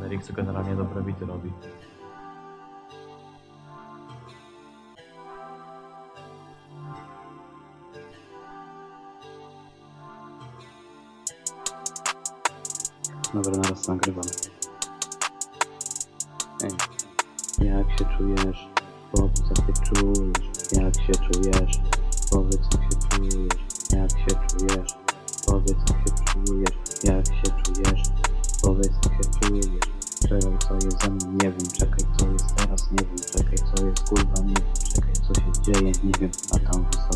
Nerix generalnie dobre bity robi. Dobra, naraz nagrywam. Ej, jak się czujesz? Powiedz jak się czujesz. Jak się czujesz? Powiedz jak się czujesz. Jak się czujesz? Powiedz jak się czujesz. Jak się czujesz? Powiedz czujesz. Czekaj co jest mną, nie wiem. Czekaj co jest teraz, nie wiem. Czekaj co jest kurwa, nie wiem. Czekaj co się dzieje, nie wiem. A tam wysoko,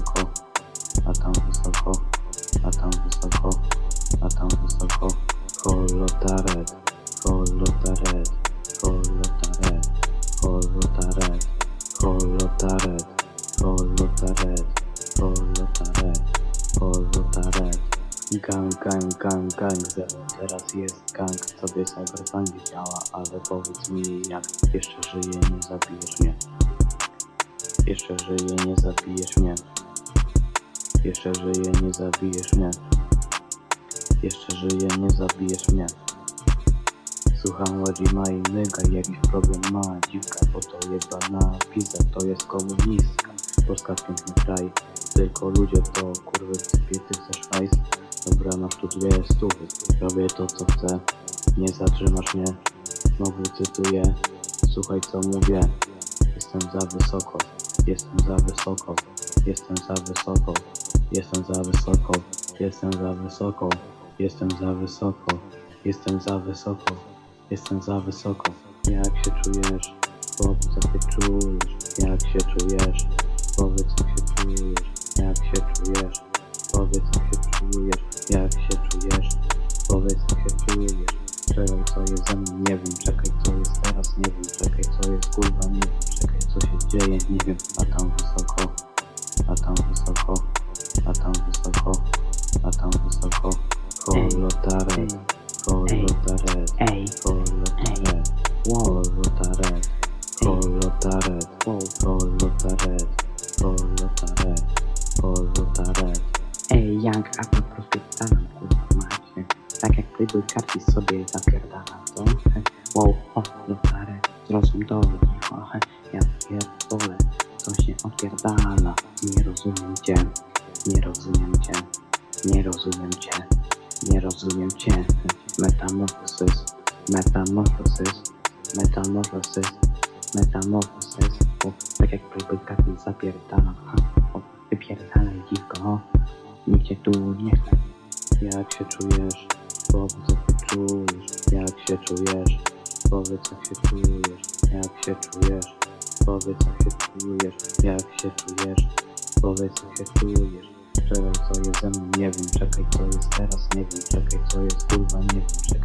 Gang, gang, gang, gang. Teraz jest gang, tobie cyberpunk działa, ale powiedz mi jak jeszcze żyje, nie zabijesz mnie. Jeszcze żyje, nie zabijesz mnie. Jeszcze żyje, nie zabijesz mnie. Jeszcze żyję, nie zabijesz mnie. Słucham Wadzima i Nyga, jakiś problem ma Dziwka, bo to jebana pizza, to jest komunistka Polska piękny kraj, tylko ludzie to kurwy sypie, ty chcesz hajs? Dobra, masz tu dwie stówy, robię to co chcę. Nie zatrzymasz mnie, znowu cytuję. Słuchaj co mówię, jestem za wysoko. Jestem za wysoko, jestem za wysoko. Jestem za wysoko, jestem za wysoko. Jestem za wysoko, jestem za wysoko, jestem za wysoko. Jak się czujesz? Powiedz jak się czujesz. Jak się czujesz? Powiedz jak się czujesz. Jak się czujesz? Powiedz jak się czujesz. Jak się czujesz? Powiedz jak się czujesz. Czekaj co jest ze mną, nie wiem. Czekaj co jest teraz, nie wiem. Czekaj co jest kurwa, nie wiem. Czekaj co się dzieje, nie wiem. A tam wysoko, a tam wysoko, a tam wysoko, a tam wysoko. Holotaret, holotaret, holotaret, holotaret, holotaret, holotaret, holotaret, holotaret. ej, Young, a po prostu kurwa macie. Tak jak Playboy karty sobie zapierdala, to wow, parę, zrozum to, o, he, ja pierdolę, co się odpierdala, nie rozumiem cię, nie rozumiem cię, nie rozumiem cię, nie rozumiem cię, metamorfosis, metamorfosis, metamorfosis, metamorfosis, o, tak jak Playboy karty zapierdala, ha, wypierdalaj dziwko, nikt cię tu nie chce. Jak się czujesz? Powiedz jak się czujesz. Jak się czujesz? Powiedz jak się czujesz. Jak się czujesz? Powiedz jak się czujesz. Jak się czujesz? Powiedz jak się czujesz. Czekaj co jest ze mną, nie wiem. Czekaj co jest teraz, nie wiem. Czekaj co jest kurwa, nie wiem. Czekaj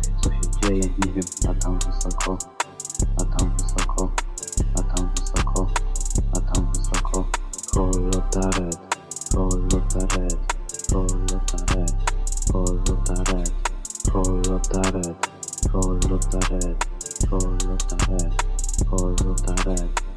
Fall off that head, fall off that head, fall off that head, fall.